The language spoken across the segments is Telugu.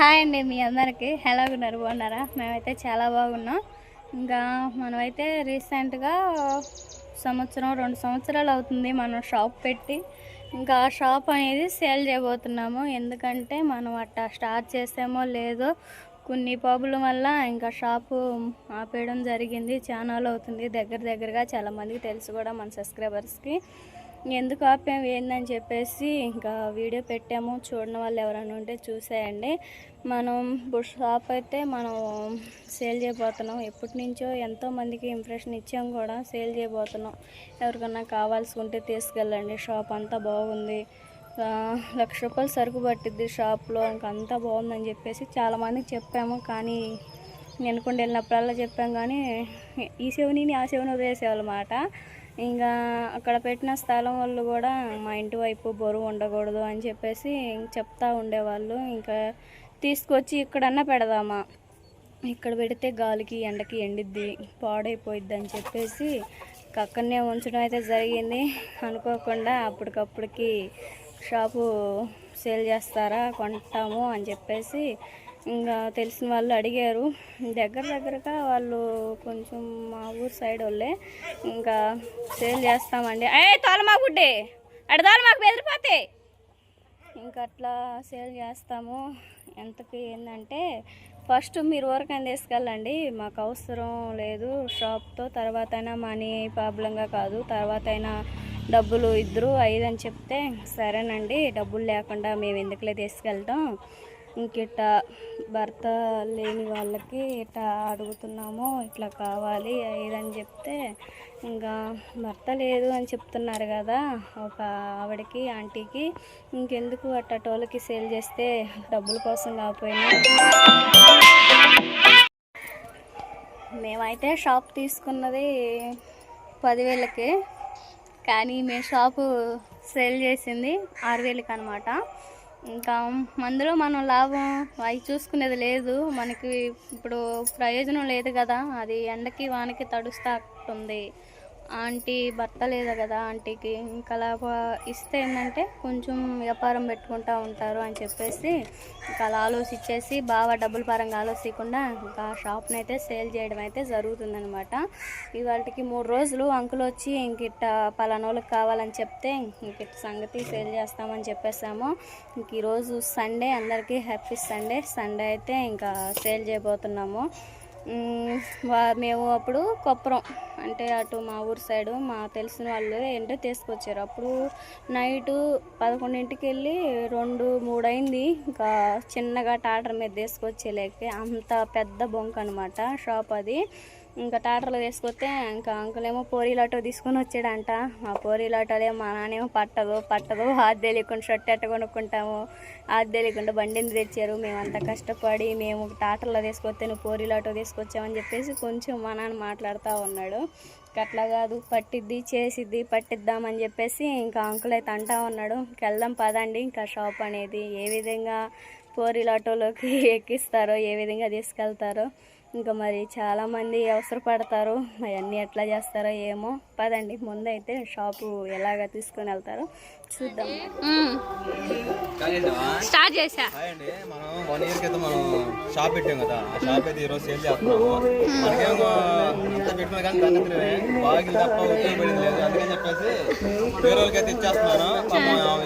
హాయ్ అండి మీ అందరికీ. ఎలా ఉన్నారు బాగున్నారా? మేమైతే చాలా బాగున్నాం. ఇంకా మనమైతే రీసెంట్గా సంవత్సరం రెండు సంవత్సరాలు అవుతుంది మనం షాప్ పెట్టి. ఇంకా ఆ షాప్ అనేది సేల్ చేయబోతున్నాము. ఎందుకంటే మనం అట్టా స్టార్ట్ చేసామో లేదో కొన్ని ప్రాబ్లం వల్ల ఇంకా షాపు ఆపేయడం జరిగింది. చాలా అవుతుంది. దగ్గర దగ్గరగా చాలామందికి తెలుసు కూడా మన సబ్స్క్రైబర్స్కి. ఎందుకు ఆపాము ఏందని చెప్పేసి ఇంకా వీడియో పెట్టాము. చూడని వాళ్ళు ఎవరైనా ఉంటే చూసేయండి. మనం ఇప్పుడు షాప్ అయితే మనం సేల్ చేయబోతున్నాం. ఎప్పటి నుంచో ఎంతో మందికి ఇంప్రెషన్ ఇచ్చాం కూడా సేల్ చేయబోతున్నాం. ఎవరికన్నా కావాల్సి ఉంటే తీసుకెళ్ళండి. షాప్ అంతా బాగుంది. లక్ష రూపాయలు సరుకు పట్టిద్ది షాప్లో. ఇంకా అంతా బాగుందని చెప్పేసి చాలామందికి చెప్పాము. కానీ నెనకుండా వెళ్ళినప్పుడల్లా చెప్పాం. కానీ ఈ సేవని ఆ చెవిని వదిలేసేవాళ్ళమాట. ఇంకా అక్కడ పెట్టిన స్థలం వాళ్ళు కూడా మా ఇంటి వైపు బరువు ఉండకూడదు అని చెప్పేసి చెప్తా ఉండేవాళ్ళు. ఇంకా తీసుకొచ్చి ఇక్కడన్నా పెడదామా? ఇక్కడ పెడితే గాలికి ఎండకి ఎండిద్ది పాడైపోయిద్ది అని చెప్పేసి ఇంక అక్కడనే ఉంచడం అయితే జరిగింది. అనుకోకుండా అప్పటికప్పటికి షాపు సేల్ చేస్తారా కొంటాము అని చెప్పేసి ఇంకా తెలిసిన వాళ్ళు అడిగారు. దగ్గర దగ్గరగా వాళ్ళు కొంచెం మా ఊరు సైడ్ వాళ్ళే. ఇంకా సేల్ చేస్తామండి. అయ్యే తోలమా గుడ్డే. అడదాలు మాకు బెదిరిపోతే. ఇంకా అట్లా సేల్ చేస్తాము. ఎంతకి ఏంటంటే ఫస్ట్ మీరు ఊరికైనా తీసుకెళ్ళండి. మాకు అవసరం లేదు. షాప్తో తర్వాత అయినా మనీ ప్రాబ్లంగా కాదు. తర్వాత అయినా డబ్బులు ఇద్దరు ఐదు అని చెప్తే సరేనండి. డబ్బులు లేకుండా మేము ఎందుకులే తీసుకెళ్తాం. ఇంకెట్ట భర్త లేని వాళ్ళకి ఇట్లా అడుగుతున్నాము ఇట్లా కావాలి ఏదని చెప్తే ఇంకా భర్త లేదు అని చెప్తున్నారు కదా ఒక ఆవిడకి ఆంటీకి ఇంకెందుకు అట్టటోళ్ళకి సేల్ చేస్తే డబ్బుల కోసం కాకపోయినా. మేమైతే షాప్ తీసుకున్నది పదివేలకి కానీ మేము షాపు సేల్ చేసింది ఆరు వేలకి అనమాట ఇంకా అందులో మనం లాభం అవి చూసుకునేది లేదు. మనకి ఇప్పుడు ప్రయోజనం లేదు కదా. అది ఎండకి వానకి తడుస్తూ ఉంది ఆంటీ భర్త లేదు కదా ఆంటీకి? ఇంకా అలా ఇస్తే ఏంటంటే కొంచెం వ్యాపారం పెట్టుకుంటా ఉంటారు అని చెప్పేసి ఇంకా అలా ఆలోచించేసి బాగా డబ్బుల పరంగా ఆలోచించకుండా ఇంకా షాప్ని అయితే సేల్ చేయడం అయితే జరుగుతుందనమాట ఇవాళకి మూడు రోజులు అంకులు వచ్చి ఇంకిట్ట పలానోళ్ళకి కావాలని చెప్తే ఇంకిట్ట సంగతి సేల్ చేస్తామని చెప్పేసాము. ఇంక ఈరోజు సండే అందరికీ హ్యాపీ సండే. సండే అయితే ఇంకా సేల్ చేయబోతున్నాము. వా- మేము అప్పుడు కొప్పరం అంటే అటు మా ఊరు సైడు మా తెలిసిన వాళ్ళు ఏంటో తీసుకొచ్చారు. అప్పుడు నైటు పదకొండింటికి వెళ్ళి రెండు మూడు అయింది ఇంకా చిన్నగా టాటర్ మీద తీసుకొచ్చేలేక అంత పెద్ద బొంక అనమాట షాప్ అది. ఇంకా టాటర్లో తీసుకొస్తే ఇంకా అంకుల్ ఏమో పోరీలు ఆటో తీసుకొని వచ్చాడంట. ఆ పోరీలు ఆటోలే మా నాన్నేమో పట్టదు పట్టదు. అది తెలియకుండా షర్ట్ ఎట్ట కొనుక్కుంటాము అది తెలియకుండా బండిని తెచ్చారు? మేమంతా కష్టపడి మేము టాటర్లో తీసుకొస్తే నువ్వు పోరీలు తీసుకొచ్చామని చెప్పేసి కొంచెం మా నాన్న మాట్లాడుతూ ఉన్నాడు. అట్లా కాదు పట్టిద్ది చేసిద్ది పట్టిద్దామని చెప్పేసి ఇంకా అంకుల్ అయితే అంటా ఉన్నాడు. ఇంకెళ్దాం పదండి ఇంకా షాప్ అనేది ఏ విధంగా పోరీలు ఎక్కిస్తారో ఏ విధంగా తీసుకెళ్తారో. ఇంకా మరి చాలామంది అవసరపడతారు. అవన్నీ ఎట్లా చేస్తారో ఏమో. పదండి ముందైతే షాపు ఎలాగ తీసుకొని వెళ్తారో చూద్దాం. స్టార్ట్ చేసా మనం వన్ ఇయర్ క్రితం మనం షాప్ పెట్టాం కదా. ఆ షాప్ అయితే ఈరోజు సేల్ చేస్తున్నాము. మనకేమో అంత పెట్టినా కానీ బాగా తప్ప ఉపయోగపడింది లేదు. అందుకని చెప్పేసి వేరే ఇచ్చేస్తున్నాను.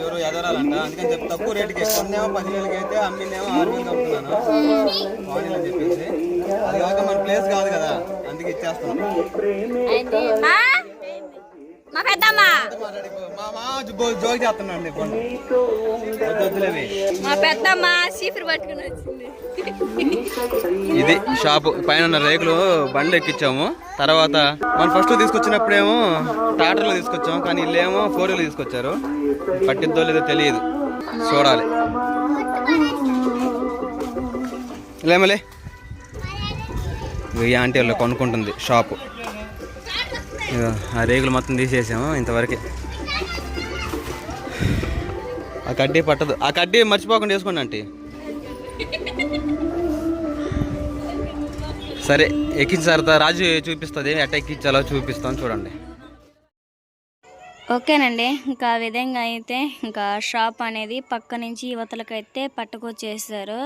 ఎవరు ఎదరాలంట. అందుకని చెప్పి తక్కువ రేటుకి. కొన్నేమో పదివేలకి అయితే అమ్మినేమో ఆరు వేలు అమ్ముతున్నాను. అని చెప్పేసి. అది కాక మన ప్లేస్ కాదు కదా అందుకే మా? పెద్దమ్మ? జోగి చేస్తున్నాండి వద్దులేవి. మా పెద్దమ్మ చీపురు పట్టుకుని వచ్చింది. ఇది షాపు. పైన ఉన్న రేకులు బండ్లు ఎక్కించాము తర్వాత మనం ఫస్ట్ తీసుకొచ్చినప్పుడేమో టాటర్లో తీసుకొచ్చాము కానీ వీళ్ళేమో ఫోర్ వీలర్ తీసుకొచ్చారు. పట్టిద్దో లేదో తెలియదు. చూడాలి. లేమలే. ఈ ఆంటీ వాళ్ళు కొనుక్కుంటుంది షాపు. ఆ రేకులు మొత్తం తీసేసాము ఇంతవరకు. ఆ కడ్డీ పట్టదు. ఆ కడ్డీ మర్చిపోకుండా వేసుకోండి ఆంటీ. సరే ఎక్కించారు రాజు చూపిస్తుంది ఎట్ట ఎక్కించాలో చూపిస్తాం చూడండి. ఓకేనండి. ఇంకా ఆ విధంగా అయితే ఇంకా షాప్ అనేది పక్క నుంచి యువతలకైతే పట్టుకొచ్చేసారు.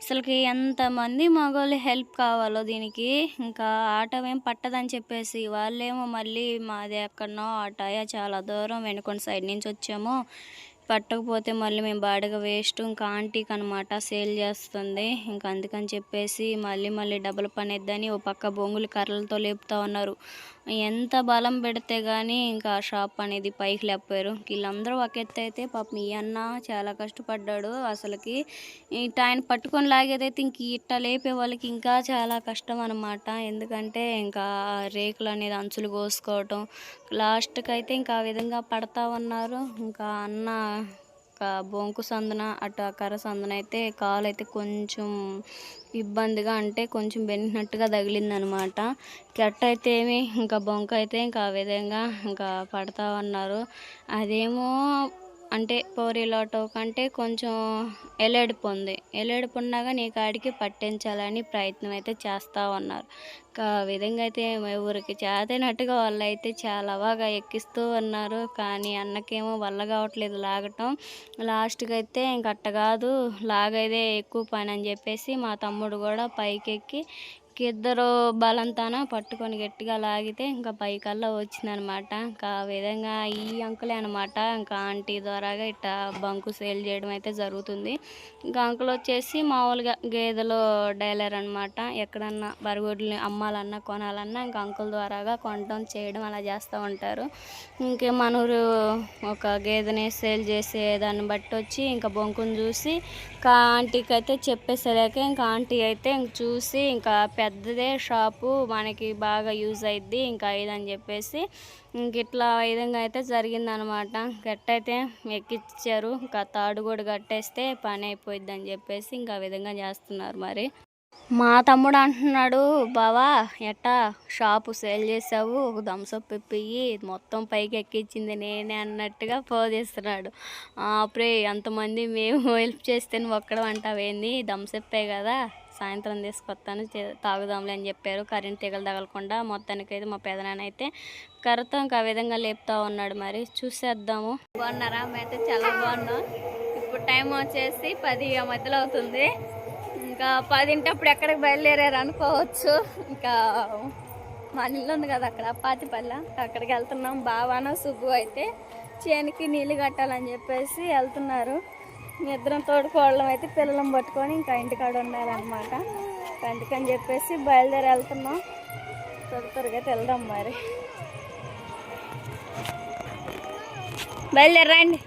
అసలుకి ఎంతమంది మగవాళ్ళు హెల్ప్ కావాలో దీనికి. ఇంకా ఆటో ఏం పట్టదని చెప్పేసి వాళ్ళేమో మళ్ళీ మాది ఎక్కడనో ఆటోయ చాలా దూరం వెనుకొండ సైడ్ నుంచి వచ్చాము. పట్టకపోతే మళ్ళీ మేము బాడిగా వేస్ట్ ఇంకా ఆంటీకి అనమాట సేల్ చేస్తుంది. ఇంకా అందుకని చెప్పేసి మళ్ళీ మళ్ళీ డబుల్ పని ఇద్దని ఓ పక్క బొంగులు కర్రలతో లేపుతా ఉన్నారు. ఎంత బలం పెడితే కానీ ఇంకా ఆ షాప్ అనేది పైకి లేపారు వీళ్ళందరూ ఒక ఎత్తు అయితే పాపం ఈ అన్న చాలా కష్టపడ్డాడు. అసలుకి ఇట్ట ఆయన పట్టుకొని లాగేదైతే ఇంక ఇట్ట లేపే వాళ్ళకి ఇంకా చాలా కష్టం అనమాట ఎందుకంటే ఇంకా రేకులు అనేది అంచులు కోసుకోవటం లాస్ట్కి అయితే ఇంకా ఆ విధంగా పడతా ఉన్నారు. ఇంకా అన్న బొంకు సందున అటు ఆ కర్ర సందున అయితే కాలు అయితే కొంచెం ఇబ్బందిగా అంటే కొంచెం బెనినట్టుగా తగిలిందనమాట. గట్ట అయితే ఏమి ఇంకా బొంక అయితే ఇంకా ఆ విధంగా ఇంకా పడతా ఉన్నారు అదేమో అంటే పోరీలాటో కంటే కొంచెం ఎలేడుపు ఉంది. ఎలేడుపు ఉన్నాగా నీ కాడికి పట్టించాలని ప్రయత్నం అయితే చేస్తూ ఉన్నారు. ఆ విధంగా అయితే ఊరికి చేతనట్టుగా వాళ్ళు అయితే చాలా బాగా ఎక్కిస్తూ ఉన్నారు. కానీ అన్నకేమో వల్ల కావట్లేదు లాగటం. లాస్ట్కి అయితే ఇంక అట్ట కాదు లాగైతే ఎక్కువ పని అని చెప్పేసి మా తమ్ముడు కూడా పైకెక్కి ఇద్దరు బలంతాన పట్టుకొని గట్టిగా లాగితే ఇంకా పైకల్లా వచ్చిందనమాట. ఇంకా ఆ విధంగా ఈ అంకులే అనమాట. ఇంకా ఆంటీ ద్వారాగా ఇట్లా బంకు సేల్ చేయడం అయితే జరుగుతుంది. ఇంకా అంకుల్ వచ్చేసి మామూలుగా గేదెలు డైలర్ అనమాట. ఎక్కడన్నా బరుగుడ్లు అమ్మాలన్నా కొనాలన్నా ఇంకా అంకుల్ ద్వారాగా కొనడం చేయడం అలా చేస్తూ ఉంటారు. ఇంకే మనూరు ఒక గేదెని సేల్ చేసే దాన్ని బట్టి వచ్చి ఇంకా బొంకుని చూసి ఇంకా ఆంటీకి అయితే చెప్పేసరికి ఇంకా ఆంటీ అయితే ఇంక చూసి ఇంకా పెద్దదే షాపు మనకి బాగా యూజ్ అయింది ఇంకా ఇదని చెప్పేసి ఇంక ఇట్లా ఈ విధంగా అయితే జరిగిందనమాట. గట్టయితే ఎక్కిచ్చారు. ఇంకా తాడు కూడా కట్టేస్తే పని అయిపోయింది అని చెప్పేసి ఇంకా ఆ విధంగా చేస్తున్నారు మరి. మా తమ్ముడు అంటున్నాడు బావా ఎట్టా షాపు సేల్ చేసావు? ఒక థమ్స్అప్ ఇప్పి మొత్తం పైకి ఎక్కించింది నేనే అన్నట్టుగా పోదేస్తున్నాడు అప్పుడే అంతమంది మేము హెల్ప్ చేస్తే ఒక్కడ అంటావేంది? థమ్సప్పే కదా. సాయంత్రం తీసుకొస్తాను చే- తాగుదాంలే అని చెప్పారు. కరెంట్ తీగలు తగలకుండా మొత్తానికైతే మా పెదనాన్న అయితే కర్రతో ఇంకా విధంగా లేపుతా ఉన్నాడు మరి. చూసేద్దాము. బాగున్నారా? అయితే చాలా బాగున్నాం. ఇప్పుడు టైం వచ్చేసి పది మధ్యలో అవుతుంది. ఇంకా పదింటప్పుడు ఎక్కడికి బయలుదేరారు అనుకోవచ్చు. ఇంకా మా ఇల్లు ఉంది కదా అక్కడ పాతిపల్లె. అక్కడికి వెళ్తున్నాం. బావాన సుబ్బు అయితే చేనికి నీళ్ళు కట్టాలని చెప్పేసి వెళ్తున్నారు. ఇద్దరం తోడుకోవడం అయితే పిల్లలను పట్టుకొని ఇంకా ఇంటికాడ ఉండాలన్నమాట అందుకని చెప్పేసి బయలుదేరి వెళ్తున్నాం. త్వర త్వరగా వెళ్దాం మరి. బయలుదేరండి.